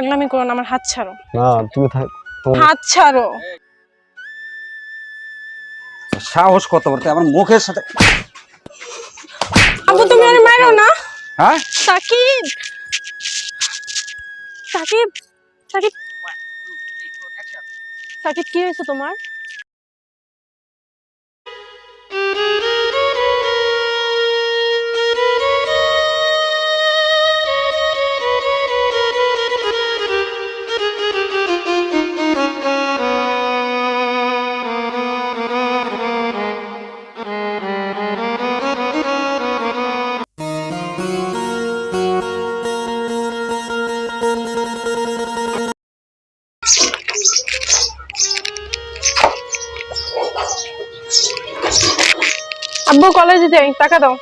পাগলামি করো আমার হাত ছাড়ো। না তুমি থাক হাত ছাড়ো। সাহস কত বলতে আমার মুখের সাথে আব্বু তুমি আরে মারো না। হ্যাঁ? সাকিব! সাকিব! সাকিব! সাকিব কি হয়েছে তোমার? যাই টাকা দাও।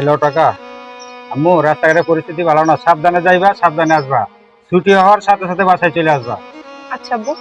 এলো টাকা। আম্মু রাস্তাঘাটের পরিস্থিতি ভালো না। সাবধানে যাইবা সাবধানে আসবা। ছুটি হওয়ার সাথে সাথে বাসায় চলে আসবা। আচ্ছা আব্বু।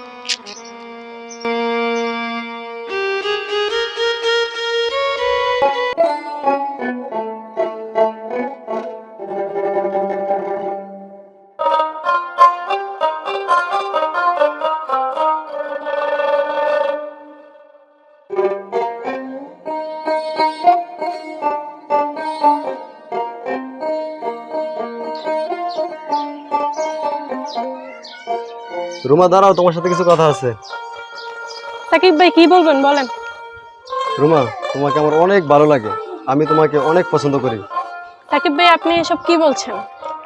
রুমা দাঁড়াও তোমার সাথে কিছু কথা আছে। সাকিব ভাই কি বলবেন বলেন। রুমা তোমাকে আমার অনেক ভালো লাগে। আমি তোমাকে অনেক পছন্দ করি। সাকিব ভাই আপনি এসব কি বলছেন?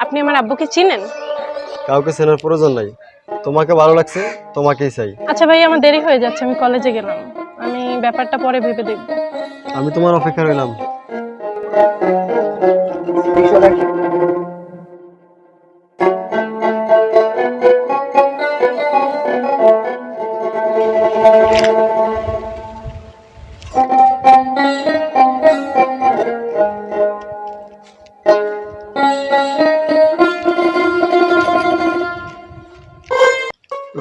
আপনি আমার আব্বুকে চিনেন? কাউকে চেনার প্রয়োজন নাই। তোমাকে ভালো লাগছে তোমাকেই চাই। আচ্ছা ভাই আমার দেরি হয়ে যাচ্ছে আমি কলেজে গেলাম। আমি ব্যাপারটা পরে ভেবে দেখব। আমি তোমার অপেক্ষা রইলাম।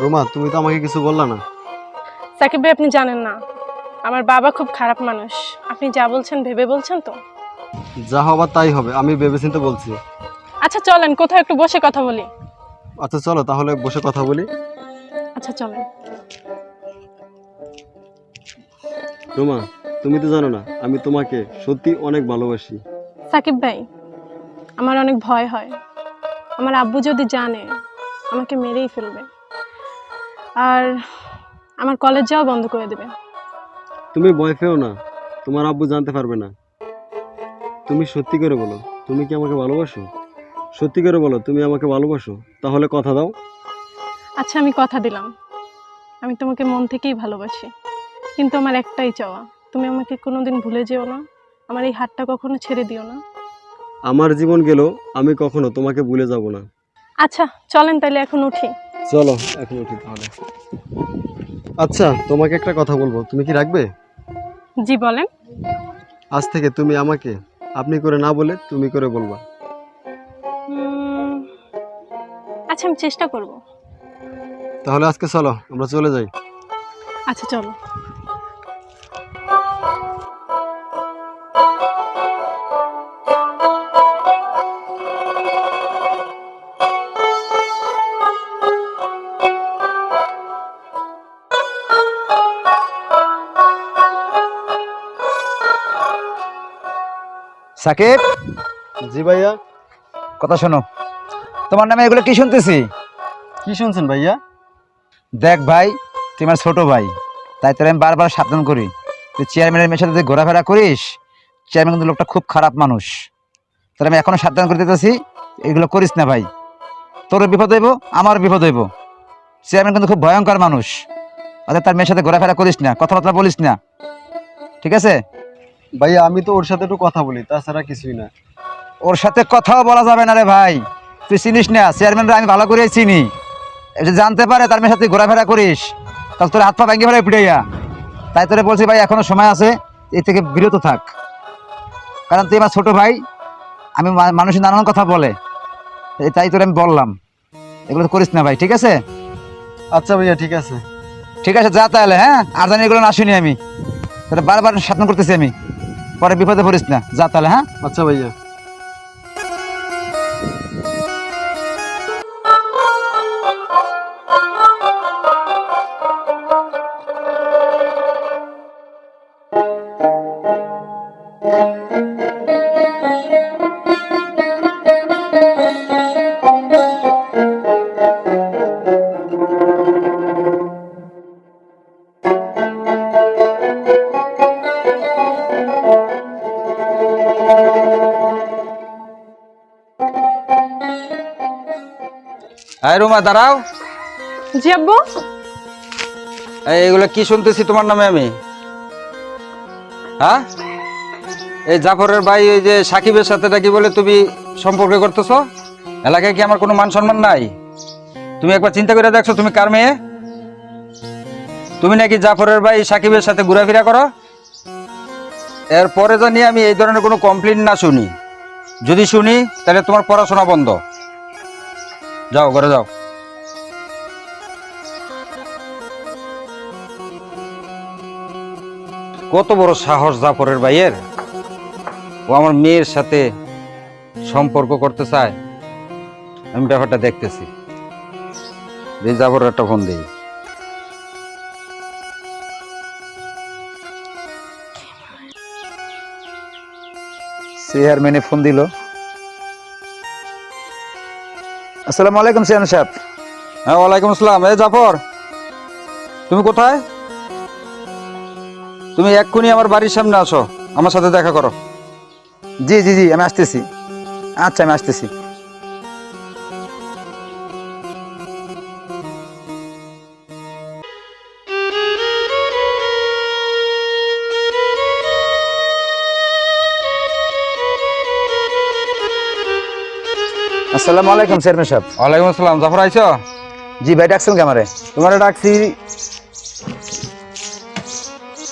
রুমা তুমি তো আমাকে কিছু বললা না। সাকিব ভাই আপনি জানেন না। আমার বাবা খুব খারাপ মানুষ। আপনি যা বলছেন ভেবে বলছেন তো? যা হবার তাই হবে আমি ভেবেচিন্তে বলছি। আচ্ছা চলেন কোথাও একটু বসে কথা বলি। আচ্ছা চলো তাহলে বসে কথা বলি। আচ্ছা চলেন। রুমা তুমি তো জানো না আমি তোমাকে সত্যি অনেক ভালোবাসি। সাকিব ভাই আমার অনেক ভয় হয়। আমার আব্বু যদি জানে আমাকে মেরেই ফেলবে। আর আমার কলেজ যাওয়া বন্ধ করে দেবে। তুমি ভয় পেও না তোমার আব্বু জানতে পারবে না। তুমি সত্যি করে বলো তুমি কি আমাকে ভালোবাসো? সত্যি করে বলো তুমি আমাকে ভালোবাসো তাহলে কথা দাও। আচ্ছা আমি কথা দিলাম। আমি তোমাকে মন থেকেই ভালোবাসি কিন্তু আমার একটাই চাওয়া। তুমি আমাকে কোনোদিন ভুলে যেও না। আমার এই হাতটা কখনো ছেড়ে দিও না। আমার জীবন গেল আমি কখনো তোমাকে ভুলে যাব না। আচ্ছা চলেন তাহলে এখন উঠি। চলো এখন উঠি তাহলে। আচ্ছা তোমাকে একটা কথা বলব। তুমি কি রাখবে? জি বলেন। আজ থেকে তুমি আমাকে আপনি করে না বলে তুমি করে বলবা। আচ্ছা আমি চেষ্টা করব। তাহলে আজকে চলো আমরা চলে যাই। আচ্ছা চলো। সাকিব? জি ভাইয়া। কথা শোনো। তোমার নামে এগুলো কি শুনতেছি? কি শুনছেন ভাইয়া? দেখ ভাই তুই আমার ছোট ভাই তাই তোর আমি বারবার সাবধান করি। তুই চেয়ারম্যানের মেয়ের সাথে তুই ঘোরাফেরা করিস চেয়ারম্যান কিন্তু লোকটা খুব খারাপ মানুষ। তোর আমি এখনও সাবধান করে দিতেছি এগুলো করিস না ভাই। তোরও বিপদ হইব আমারও বিপদ হইব। চেয়ারম্যান কিন্তু খুব ভয়ঙ্কর মানুষ। অর্থাৎ তার মেয়ের সাথে ঘোরাফেরা করিস না কথাবার্তা বলিস না। ঠিক আছে? ভাইয়া আমি তো ওর সাথে একটু কথা বলি তাছাড়া কিছুই না। ওর সাথে কথাও বলা যাবে না রে ভাই। তুই চিনিস না চেয়ারম্যানরা আমি ভালো করে চিনি। জানতে পারে তার মেয়ের সাথে ঘোরাফেরা করিস তাহলে তোর হাত পা ভেঙে ফেলে পিটাইয়া। তাই তোরে বলছি ভাই এখনও সময় আছে এই থেকে বিরত থাক। কারণ তুই আমার ছোট ভাই আমি মানুষের নানান কথা বলে। তাই তোরে আমি বললাম। এগুলো তো করিস না ভাই ঠিক আছে? আচ্ছা ভাইয়া ঠিক আছে। ঠিক আছে যা তাহলে হ্যাঁ? আর জানি এগুলো না শুনি আমি। তোরা বারবার সাধন করতেছি আমি। পরে বিপদে পড়িস না। যা তাহলে হ্যাঁ? আচ্ছা ভাইয়া। রুমা দাঁড়াও। জি আব্বু? এই এগুলো কি শুনতেছি তোমার নামে আমি? হ্যাঁ? এই জাফরের ভাই ওই যে সাকিবের সাথে নাকি বলে তুমি সম্পর্ক করতেছো? এলাকায় কি আমার কোনো মান সম্মান নাই? তুমি একবার চিন্তা করে দেখছ তুমি কার মেয়ে? তুমি নাকি জাফরের ভাই সাকিবের সাথে ঘোরাফেরা করো? এরপরে জানি আমি এই ধরনের কোনো কমপ্লেন না শুনি। যদি শুনি তাহলে তোমার পড়াশোনা বন্ধ। যাও, ঘরে যাও। কত বড় সাহস জাফরের ভাইয়ের। ও আমার মেয়ের সাথে সম্পর্ক করতে চায়। আমি ব্যাপারটা দেখতেছি। এই জাফরের একটা ফোন দিই। চেয়ারম্যানে ফোন দিল। আসসালামু আলাইকুম সিয়ান সাহেব। হ্যাঁ ওয়ালাইকুম আসসালাম। এই জাফর তুমি কোথায়? তুমি এক্ষুনি আমার বাড়ির সামনে আসো আমার সাথে দেখা করো। জি জি জি আমি আসতেছি। আচ্ছা আমি আসতেছি। আসসালামু আলাইকুম চেয়ারম্যান সাহেব। ওয়ালাইকুম আসসালাম। জাফর আইছো? জি ভাই ডাকছেন কে আমারে তোমারে ডাকছি।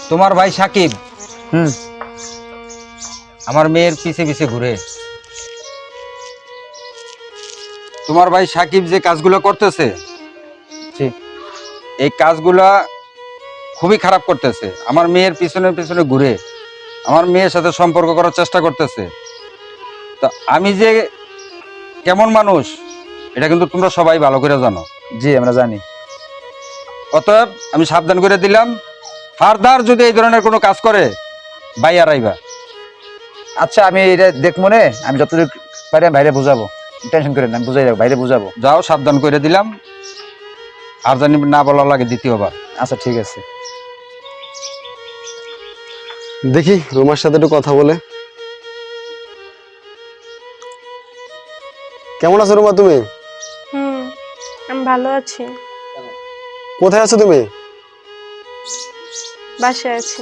তোমার ভাই সাকিব। হুম। আমার মেয়ের পিছে পিছে ঘুরে। তোমার ভাই সাকিব যে কাজগুলো করতেছে জি। এই কাজগুলা খুবই খারাপ করতেছে। আমার মেয়ের পিছনে পিছনে ঘুরে। আমার মেয়ের সাথে সম্পর্ক করার চেষ্টা করতেছে। তা আমি যে কেমন মানুষ? এটা কিন্তু তোমরা সবাই ভালো করে জানো। জি আমরা জানি। অতএব আমি সাবধান করে দিলাম। ফার্দার যদি এই ধরনের কোনো কাজ করে বাইয়ার আইবা। আচ্ছা আমি এটা দেখব নে আমি যতটুকু পারি আমি বাইরে বুঝাবো। টেনশন করেন না, আমি বুঝাই যাব বাইরে বুঝাবো। যাও সাবধান করে দিলাম। আর জানি না বলা লাগে দ্বিতীয়বার। আচ্ছা ঠিক আছে। দেখি রুমার সাথে একটু কথা বলে। কেমন আছো রুমা তুমি? হুম আমি ভালো আছি। কোথায় আছো তুমি? বাসায় আছি।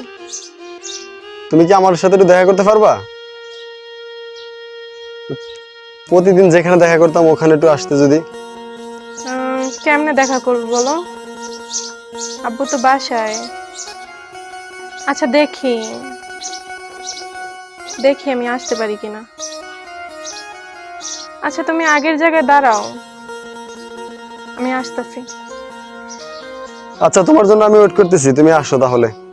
তুমি কি আমার সাথে একটু দেখা করতে পারবা? প্রতিদিন যেখানে দেখা করতাম ওখানে একটু আসতে যদি। কেমনে দেখা করব বলো? আব্বু তো বাসায়। আচ্ছা দেখি। দেখি আমি আসতে পারি কিনা। আচ্ছা তুমি আগের জায়গায় দাঁড়াও। আমি আসতেছি। আচ্ছা তোমার জন্য আমি ওয়েট করতেছি। তুমি আসো তাহলে।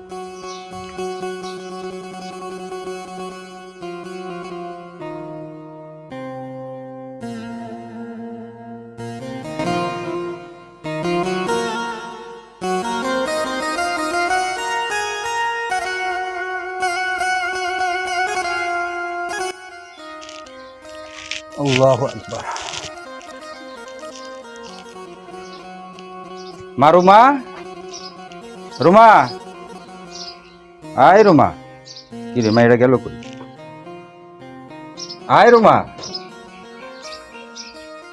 আল্লাহু আকবার। মা রুমা? রুমা? আয় রুমা। কি রে মাইরা গেল কই? আয় রুমা।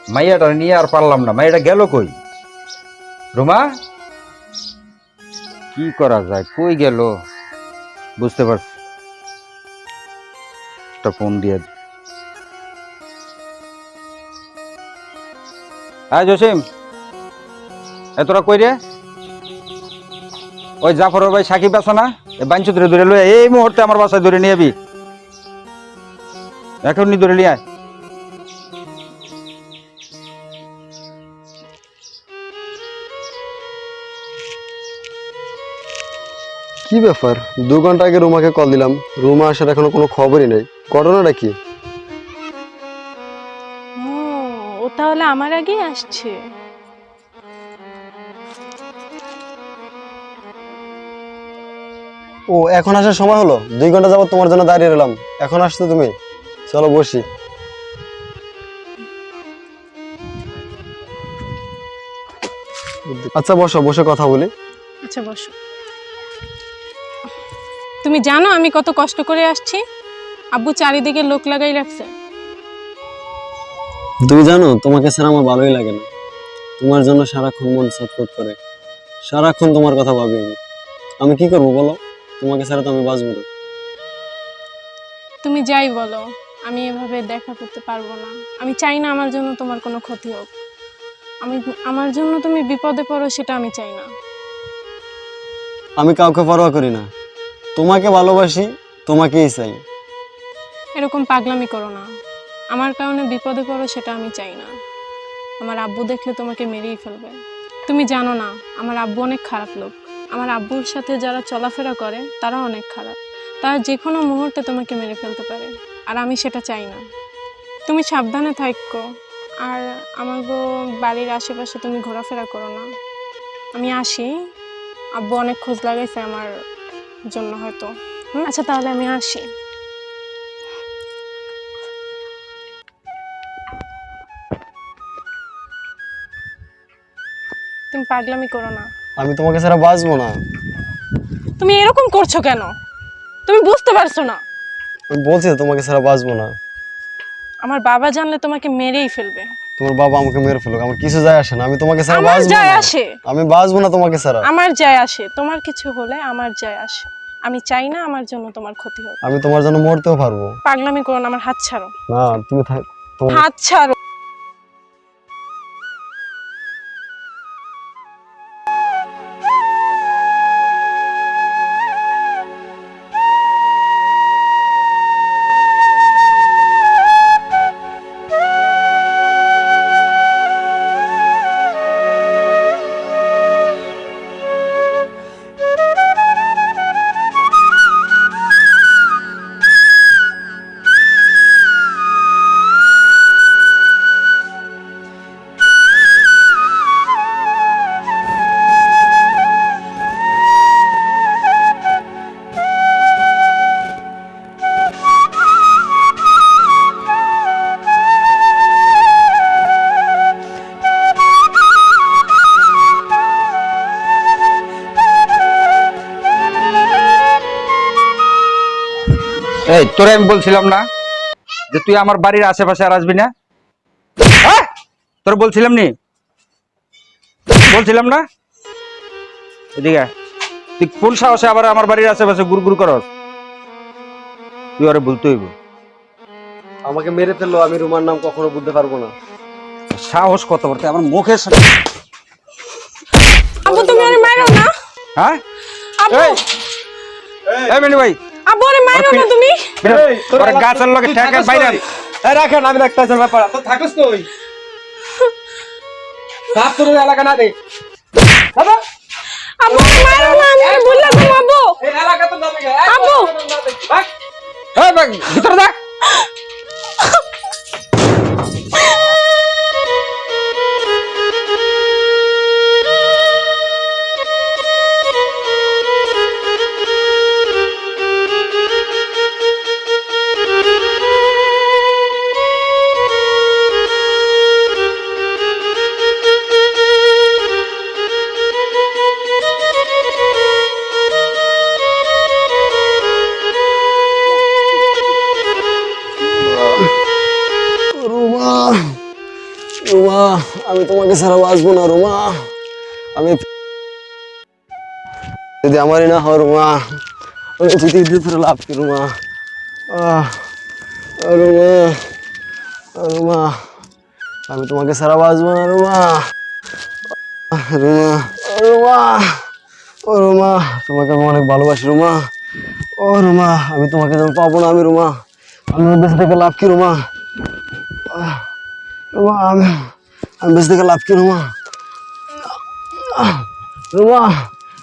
মাইয়াটা নিয়ে আর পারলাম না মাইয়াটা গেল কই? রুমা? কি করা যায়? কই গেল? বুঝতে পারছি। একটা ফোন দিয়ে হ্যাঁ জসিম, এ তোরা কই রে? ওই জাফর ভাই সাকিব আছে না? বাঞ্চু ধরে ধরে লয়ে এই মুহূর্তে আমার বাসায় ধরে নিয়ে যাবি এখনই ধরে নিয়ে আয়। কি ব্যাপার? দু ঘণ্টা আগে রুমাকে কল দিলাম। রুমা আসার এখনও কোনো খবরই নেই। ঘটনাটা কি? তাহলে আমার আগেই আসছে। ও এখন আসার সময় হলো? দুই ঘণ্টা যাবত তোমার জন্য দাঁড়িয়ে রইলাম। এখন আসছো তুমি? চলো বসি। আচ্ছা বসো বসে কথা বলি। আচ্ছা বসো। তুমি জানো আমি কত কষ্ট করে আসছি? আব্বু চারিদিকে লোক লাগাই রাখছে। তুমি জানো তোমাকে ছাড়া আমার ভালোই লাগে না। তোমার জন্য সারাক্ষণ মন ছটফট করে। সারাক্ষণ তোমার কথা ভাবি আমি আমি কি করব বলো? তোমাকে ছাড়া তো আমি বাঁচবো না। তুমি যাই বলো আমি এভাবে দেখা করতে পারব না। আমি চাই না আমার জন্য তোমার কোনো ক্ষতি হোক। আমি আমার জন্য তুমি বিপদে পড়ো সেটা আমি চাই না। আমি কাউকে পরোয়া করি না। তোমাকে ভালোবাসি তোমাকেই চাই। এরকম পাগলামি করো না। আমার কারণে বিপদে পড়ো সেটা আমি চাই না। আমার আব্বু দেখলে তোমাকে মেরেই ফেলবে। তুমি জানো না, আমার আব্বু অনেক খারাপ লোক। আমার আব্বুর সাথে যারা চলাফেরা করে, তারা অনেক খারাপ। তারা যে কোনো মুহূর্তে তোমাকে মেরে ফেলতে পারে, আর আমি সেটা চাই না। তুমি সাবধানে থাকো, আর আমার বাড়ির আশেপাশে তুমি ঘোরাফেরা করো না। আমি আসি। আব্বু অনেক খোঁজ লাগাইছে আমার জন্য হয়তো। আচ্ছা তাহলে আমি আসি। পাগলামি করো না। আমি তোমাকে ছাড়া বাঁচবো না। তুমি এরকম করছ কেন? তুমি বুঝতে পারছ না। আমি বলছি তো তোমাকে ছাড়া বাঁচবো না। আমার বাবা জানলে তোমাকে মেরেই ফেলবে। তোমার বাবা আমাকে মেরে ফেলুক আমার কিছু যায় আসে না আমি তোমাকে ছাড়া আমার বাঁচবো যায় না। আসে। আমি বাঁচবো না তোমাকে ছাড়া। আমার যায় আসে। তোমার কিছু হলে আমার যায় আসে। আমি চাই না আমার জন্য তোমার ক্ষতি হোক। আমি তোমার জন্য মরতেও পারব। পাগলামি করো না আমার হাত ছাড়ো। না তুমি থাক তোমার হাত ছাড়ো। এই তোরে আমি বলছিলাম না যে তুই আমার বাড়ির আশেপাশে আর আসবি না? হ্যাঁ? তোর বলছিলাম নি? বলছিলাম না? এদিকে তুই কোন সাহসে আবার আমার বাড়ির আশেপাশে গুড় গুড় করস? তুই ওরে বলতে হইব। আমাকে মেরে ফেলল আমি রুমার নাম কখনো বলতে পারব না। সাহস কত বড়? তুই আমার মুখের সাথে আব্বু তুমি মারো না। হ্যাঁ? আব্বু। এই মিনি ভাই। মারো না তুমি? ওরে গাছের লগে ঠেকে বাইরে আন। রাখেন আমি দেখতেছি ব্যাপার। তো থাকিস কই? সাফ করে এলাকা না দে। বাবা! আব্বু মারো না আমি বললাম তো আব্বু। এই এলাকা তো না দে আব্বু! এই ভাই, ভিতরে যা আমি তোমাকে ছাড়া বাঁচবো না রুমা। আমি যদি আমারই না হয় রুমা, আমি পৃথিবীতে ফিরে লাভ কি রুমা। রুমা রুমা, আমি তোমাকে ছাড়া বাঁচবো না রুমা। রুমা রুমা, ও রুমা, তোমাকে আমি অনেক ভালোবাসি রুমা। ও রুমা, আমি তোমাকে যেন পাবো না আমি রুমা। আমি বেঁচে থেকে লাভ কি রুমা? রুমা, আমি আমি বেঁচে থেকে লাভ কি, রুমা? রুমা,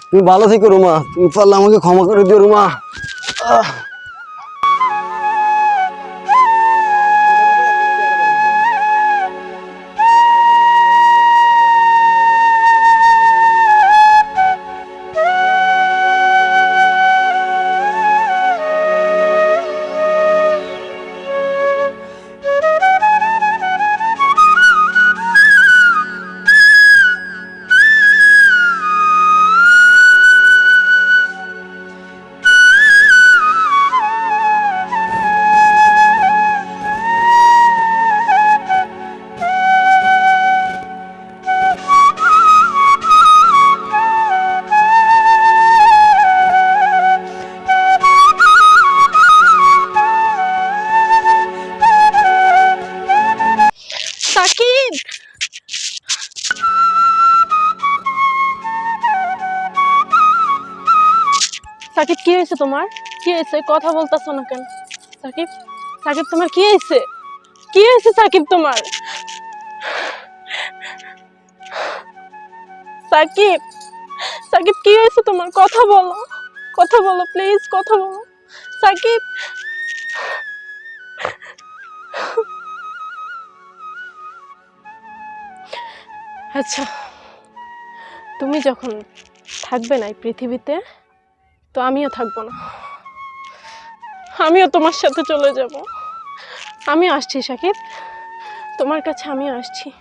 তুমি ভালো থেকো, রুমা। তুমি পারলে আমাকে ক্ষমা করে দিও, রুমা। তোমার? কি হয়েছে? কথা বলতেছো না কেন? সাকিব সাকিব, তোমার কি হয়েছে? কি হয়েছে সাকিব তোমার? সাকিব সাকিব, কি হয়েছে তোমার? কথা বলো। কথা বলো প্লিজ কথা বলো। সাকিব আচ্ছা তুমি যখন থাকবে না এই পৃথিবীতে তো আমিও থাকব না। আমিও তোমার সাথে চলে যাব। আমি আসছি, সাকিব। তোমার কাছে আমি আসছি।